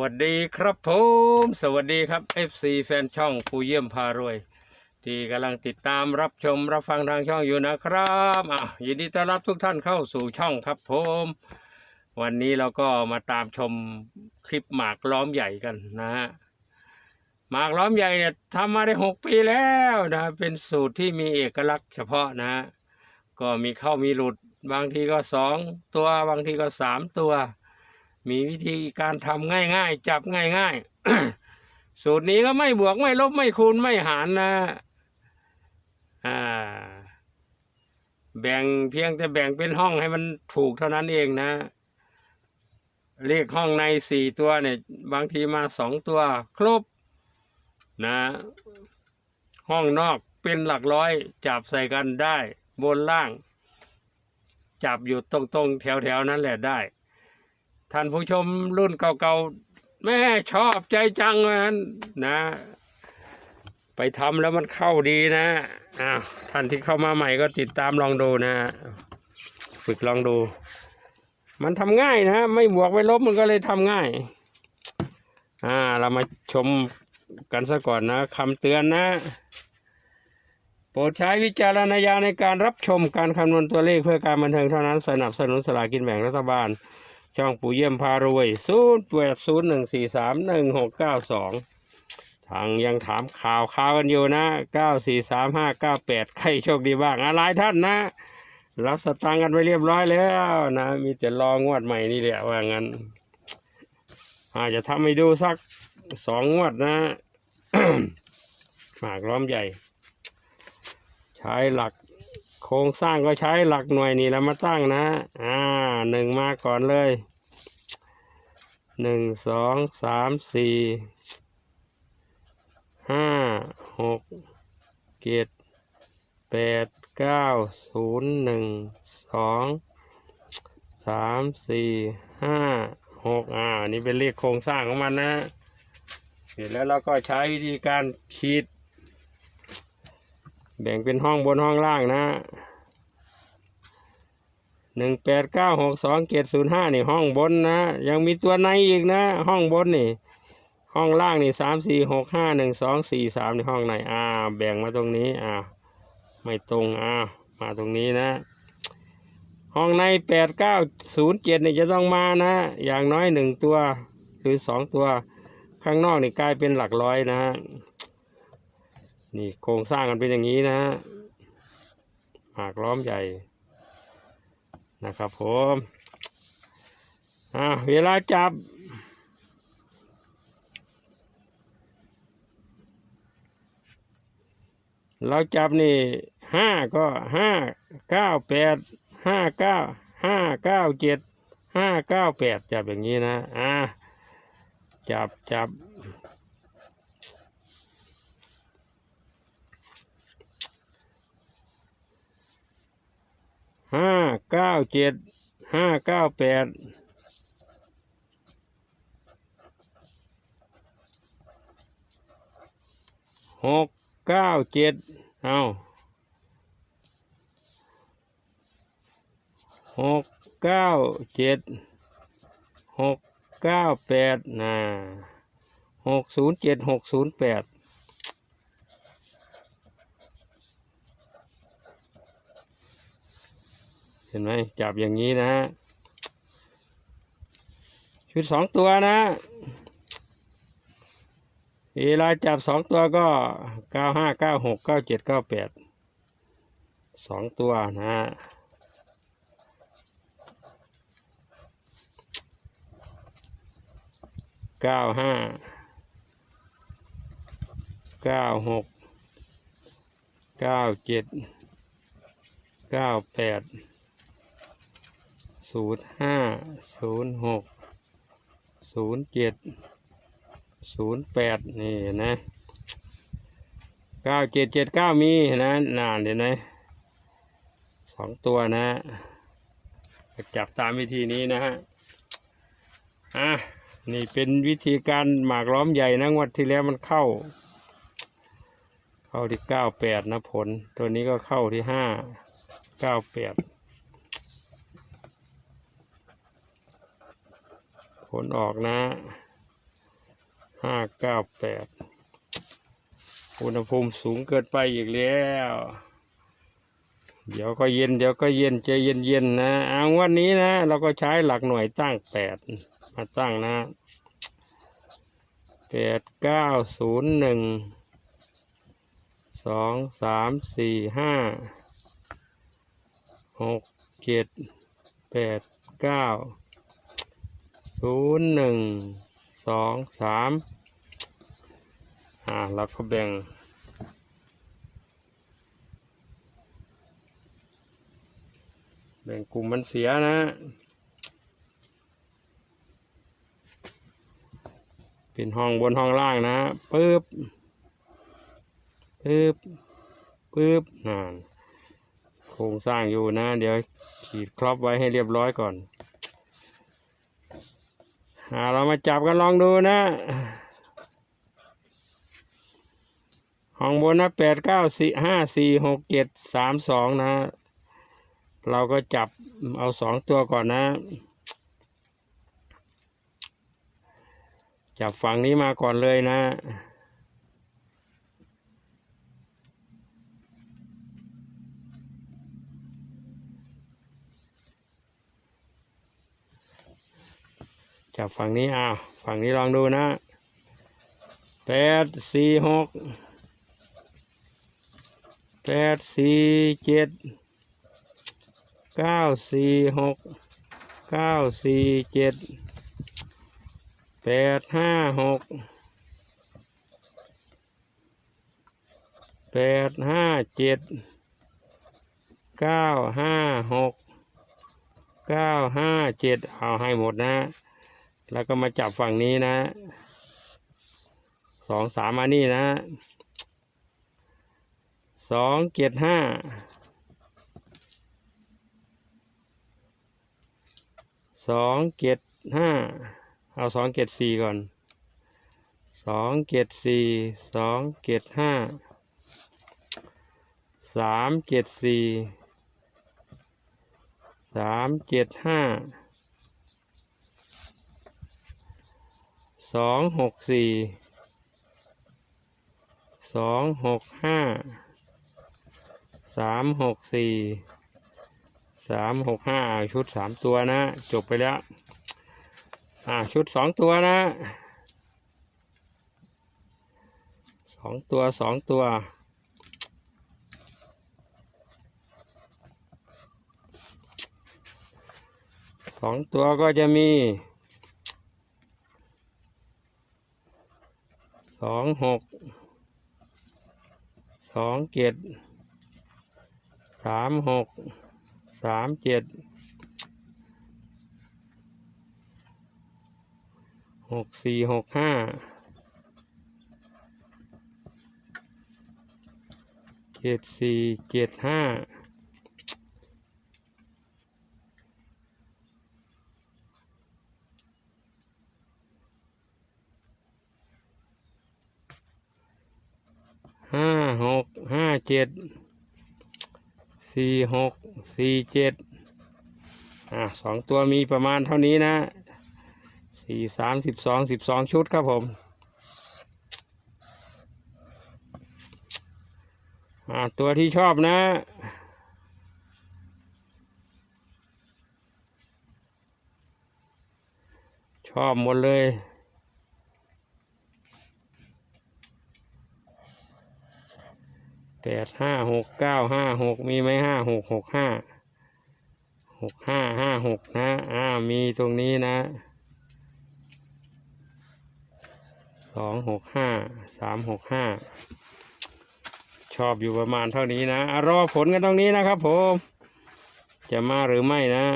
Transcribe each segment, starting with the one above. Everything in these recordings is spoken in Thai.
วัสดีครับผม สวัสดีครับ FC แฟนช่องผู้เยี่ยมพารวย ที่กำลังติดตามรับชมรับฟังทางช่องอยู่นะครับอะยินดีต้อนรับทุกท่านเข้าสู่ช่องครับผม วันนี้เราก็มาตามชมคลิปหมากล้อมใหญ่กันนะฮะหมากล้อมใหญ่เนี่ยทำมาได้หกปีแล้วนะเป็นสูตรที่มีเอกลักษณ์เฉพาะนะฮะก็มีเข้ามีหลุด บางทีก็สองตัวบางทีก็สามตัว มีวิธีการทำง่ายๆ จับง่ายๆ สูตรนี้ก็ไม่บวกไม่ลบไม่คูณไม่หารนะอ่าแบ่งเพียงแต่แบ่งเป็นห้องให้มันถูกเท่านั้นเองนะเลขห้องในสี่ตัวเนี่ย บางทีมาสองตัวครบนะ ห้องนอกเป็นหลักร้อยจับใส่กันได้ บนล่าง จับอยู่ตรงๆ แถวๆ นั้นแหละได้ ท่านผู้ชมรุ่นเก่าๆ แม่ชอบใจจังมันนะ ไปทำแล้วมันเข้าดีนะอ้าวท่านที่เข้ามาใหม่ก็ติดตามลองดูนะ ฝึกลองดู มันทำง่ายนะ ไม่บวกไม่ลบมันก็เลยทำง่าย อ่า เรามาชมกันซะก่อนนะคำเตือนนะ โปรดใช้วิจารณญาณในการรับชมการคำนวณตัวเลขเพื่อการบันเทิงเท่านั้นสนับสนุนสลากกินแบ่งรัฐบาล ช่องปู่เยี่ยมพารวยศูนย์แปดศูนย์หนึ่งสี่สามหนึ่งหกเก้าสองทางยังถามข่าวข่าวกันอยู่นะเก้าสี่สามห้าเก้าแปดใครโชคดีบ้างอะไรท่านนะ รับสตางค์กันไปเรียบร้อยแล้วนะ มีแต่รองวดใหม่นี่แหละว่างั้น อาจจะทำให้ดูสักสองงวดนะหมากล้อมใหญ่ ใช้หลักโครงสร้างก็ใช้หลักหน่วยนี่แล้วมาตั้งนะ อ่า หนึ่งมาก่อนเลยหนึ่งสองสามสี่ห้าหกเจ็ดแปดเก้าศูนย์หนึ่งสองสามสี่ห้าหกอ่า นี่เป็นเลขโครงสร้างของมันนะเสร็จแล้วเราก็ใช้วิธีการขีด แบ่งเป็นห้องบนห้องล่างนะ หนึ่งแปดเก้าหกสองเจ็ดศูนย์ห้านี่ห้องบนนะ ยังมีตัวในอีกนะ ห้องบนนี่ ห้องล่างนี่สามสี่หกห้าหนึ่งสองสี่สามในห้องในอ่าแบ่งมาตรงนี้อ่าไม่ตรงอ่ามาตรงนี้นะ ห้องในแปดเก้าศูนย์เจ็ดนี่จะต้องมานะ อย่างน้อยหนึ่งตัว หรือสองตัว ข้างนอกนี่กลายเป็นหลักร้อยนะนี่โครงสร้างกันเป็นอย่างนี้นะหากล้อมใหญ่ นะครับผมอ่าเวลาจับ เราจับนี่ห้าก็ห้าเก้าแปดห้าเก้าห้าเก้าเจ็ดห้าเก้าแปดจับอย่างนี้นะอ่าจับจับ ห้าเก้าเจ็ดห้าเก้าแปดหกเก้าเจ็ดเอาหกเก้าเจ็ดหกเก้าแปดนะหกศูนย์เจ็ดหกศูนย์แปด เห็นไหมจับอย่างนี้นะชุดสองตัวนะเวลาจับสองตัวก็เก้าห้าเก้าหกเก้าเจ็ดเก้าแปดสองตัวนะเก้าห้าเก้าหกเก้าเจ็ดเก้าแปด ศูนย์ห้าศูนย์หกศูนย์เจ็ดศูนย์แปดนี่นะเก้าเจ็ดเจ็ดเก้ามีนะนานเห็นไหมสองตัวนะจับตามวิธีนี้นะฮะอะนี่เป็นวิธีการหมากล้อมใหญ่นะงวดที่แล้วมันเข้า เข้าที่เก้าแปดนะผล ตัวนี้ก็เข้าที่ห้าเก้าแปด ผลออกนะห้าเก้าแปดอุณหภูมิสูงเกินไปอีกแล้ว เดี๋ยวก็เย็น เดี๋ยวก็เย็นใจเย็นเย็นๆนะเอาวันนี้นะ เราก็ใช้หลักหน่วยตั้งแปดมาตั้งนะแปดเก้าศูนย์หนึ่งสองสามสี่ห้าหกเจ็ดแปดเก้า ศูนย์หนึ่งสองสามอ่าเราก็แบ่งแบ่งกลุ่มมันเสียนะ เป็นห้องบนห้องล่างนะปึ๊บปึ๊บปึ๊บนั่นโครงสร้างอยู่นะ เดี๋ยวขีดครอบไว้ให้เรียบร้อยก่อน เรามาจับกันลองดูนะห้องบนนะแปดเก้าสี่ห้าสี่หกเจ็ดสามสองนะ เราก็จับเอาสองตัวก่อนนะ จับฝั่งนี้มาก่อนเลยนะ ฝั่งนี้อ่าฝั่งนี้ลองดูนะแปดสี่หกแปดสี่เจ็ดเก้าสี่หกเก้าสี่เจ็ดแปดห้าหกแปดห้าเจ็ดเก้าห้าหกเก้าห้าเจ็ดเอาให้หมดนะ แล้วก็มาจับฝั่งนี้นะ สองสามมานี่นะ สองเจ็ดห้า สองเจ็ดห้า เอาสองเจ็ดสี่ก่อน สองเจ็ดสี่ สองเจ็ดห้า สามเจ็ดสี่ สามเจ็ดห้า สองหกสี่สองหกห้าสามหกสี่สามหกห้าชุดสามตัวนะ จบไปแล้ว อ่าชุดสองตัวนะสองตัวสองตัวสองตัวก็จะมี สองหกสองเจ็ดสามหกสามเจ็ดหกสี่หกห้าเจ็ดสี่เจ็ดห้า ห้าหกห้าเจ็ดสี่หกสี่เจ็ดอะสองตัวมีประมาณเท่านี้นะสี่สามสิบสองสิบสองชุดครับผมอะตัวที่ชอบนะชอบหมดเลย ปดห้าหกเก้าห้าหกมีไหมห้าหกหกห้าหกห้าห้าหกนะอ่ามีตรงนี้นะสองหกห้าสามหกห้าชอบอยู่ประมาณเท่านี้นะอะรอผลกันตรงนี้นะครับผม จะมาหรือไม่นะ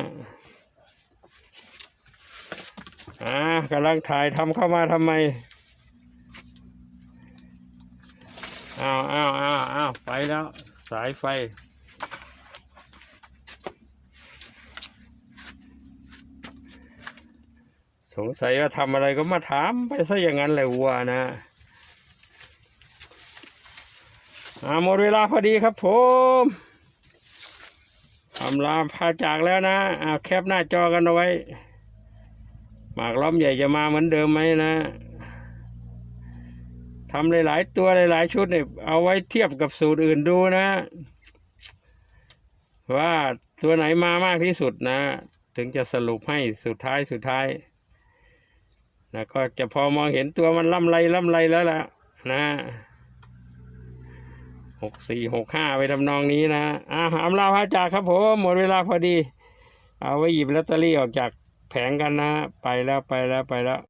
อ่ากำลังถ่ายทำเข้ามาทำไม อ้าวอ้าวอ้าวอ้าวไปแล้ว สายไฟ สงสัยว่าทำอะไรก็มาถามไปซะอย่างนั้นเลยวัวนะอาหมดเวลาพอดีครับผมทำลาพาจากแล้วนะอาแคปหน้าจอกันเอาไว้หมากล้อมใหญ่จะมาเหมือนเดิมไหมนะ ทำหลาย ๆ ตัวหลาย ๆ ชุดเนี่ยเอาไว้เทียบกับสูตรอื่นดูนะ ว่าตัวไหนมามากที่สุดนะ ถึงจะสรุปให้สุดท้ายสุดท้ายนะก็จะพอมองเห็นตัวมันล่ำไรล่ำไรแล้วล่ะนะหกสี่หกห้าไปทำนองนี้นะอ่าอำลาพระจากครับผมหมดเวลาพอดี เอาไว้หยิบลอตเตอรี่ออกจากแผงกันนะ ไปแล้วไปแล้วไปแล้ว